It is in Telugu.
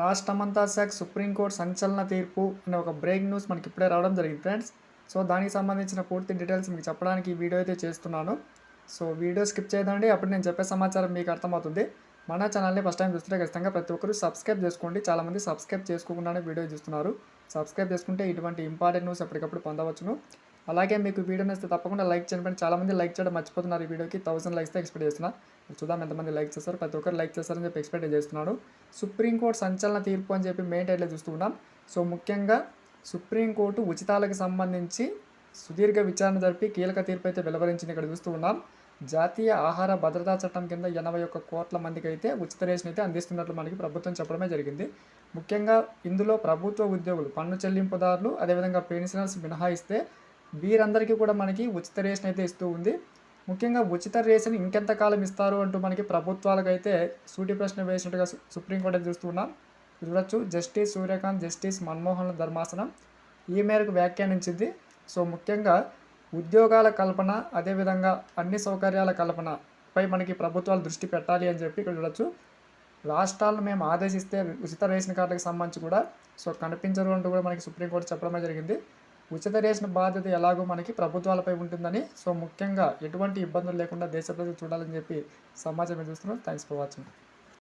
రాష్ట్రమంతా శాఖ సుప్రీంకోర్టు సంచలన తీర్పు అనే ఒక బ్రేక్ న్యూస్ మనకి ఇప్పుడే రావడం జరిగింది ఫ్రెండ్స్. సో దానికి సంబంధించిన పూర్తి డీటెయిల్స్ మీకు చెప్పడానికి ఈ వీడియో అయితే చేస్తున్నాను. సో వీడియో స్కిప్ చేయదండి. అప్పుడు నేను చెప్పే సమాచారం మీకు అర్థమవుతుంది. మన ఛానల్ని ఫస్ట్ టైం చూస్తుంటే ఖచ్చితంగా ప్రతి ఒక్కరు సబ్స్క్రైబ్ చేసుకోండి. చాలామంది సబ్స్క్రైబ్ చేసుకోకుండానే వీడియో చూస్తున్నారు. సబ్స్క్రైబ్ చేసుకుంటే ఇటువంటి ఇంపార్టెంట్ న్యూస్ ఎప్పటికప్పుడు పొందవచ్చును. అలాగే మీకు వీడియో నచ్చితే తప్పకుండా లైక్ చేయండి చాలామంది లైక్ చేయడం మర్చిపోతున్నారు. ఈ వీడియోకి థౌసండ్ లైక్స్ ఎక్స్పెక్ట్ చేస్తున్నా. చూద్దాం ఎంతమంది లైక్ చేస్తారు ప్రతి ఒక్కరు లైక్ చేస్తారని చెప్పి ఎక్స్పెక్ట్ చేస్తున్నాడు. సుప్రీంకోర్టు సంచలన తీర్పు అని చెప్పి మెయిన్ టైట్లో చూస్తూ ఉన్నాం. సో ముఖ్యంగా సుప్రీంకోర్టు ఉచితాలకు సంబంధించి సుదీర్ఘ విచారణ జరిపి కీలక తీర్పు అయితే వెలువరించింది ఇక్కడ చూస్తూ ఉన్నాం. జాతీయ ఆహార భద్రతా చట్టం కింద ఎనభై ఒక్క కోట్ల మందికి అయితే ఉచిత రేషన్ అయితే అందిస్తున్నట్లు మనకి ప్రభుత్వం చెప్పడమే జరిగింది. ముఖ్యంగా ఇందులో ప్రభుత్వ ఉద్యోగులు పన్ను చెల్లింపుదారులు అదేవిధంగా పెన్షనర్స్ మినహాయిస్తే వీరందరికీ కూడా మనకి ఉచిత రేషన్ అయితే ఇస్తూ ఉంది. ముఖ్యంగా ఉచిత రేషన్ ఇంకెంతకాలం ఇస్తారు అంటూ మనకి ప్రభుత్వాలకైతే సూటి ప్రశ్న వేసినట్టుగా సుప్రీంకోర్టు చూస్తున్నాం చూడొచ్చు. జస్టిస్ సూర్యకాంత్ జస్టిస్ మన్మోహన్ ధర్మాసనం ఈ మేరకు వ్యాఖ్యానించింది. సో ముఖ్యంగా ఉద్యోగాల కల్పన అదేవిధంగా అన్ని సౌకర్యాల కల్పనపై మనకి ప్రభుత్వాలు దృష్టి పెట్టాలి అని చెప్పి ఇక్కడ చూడొచ్చు. రాష్ట్రాలను మేము ఆదేశిస్తే ఉచిత రేషన్ కార్డులకు సంబంధించి కూడా సో కనిపించరు అంటూ కూడా మనకి సుప్రీంకోర్టు చెప్పడమే జరిగింది. ఉచిత రేషన్ బాధ్యత ఎలాగో మనకి ప్రభుత్వాలపై ఉంటుందని సో ముఖ్యంగా ఎటువంటి ఇబ్బందులు లేకుండా దేశ ప్రజలు చూడాలని చెప్పి సమాచారం చూస్తున్నాం. Thanks for watching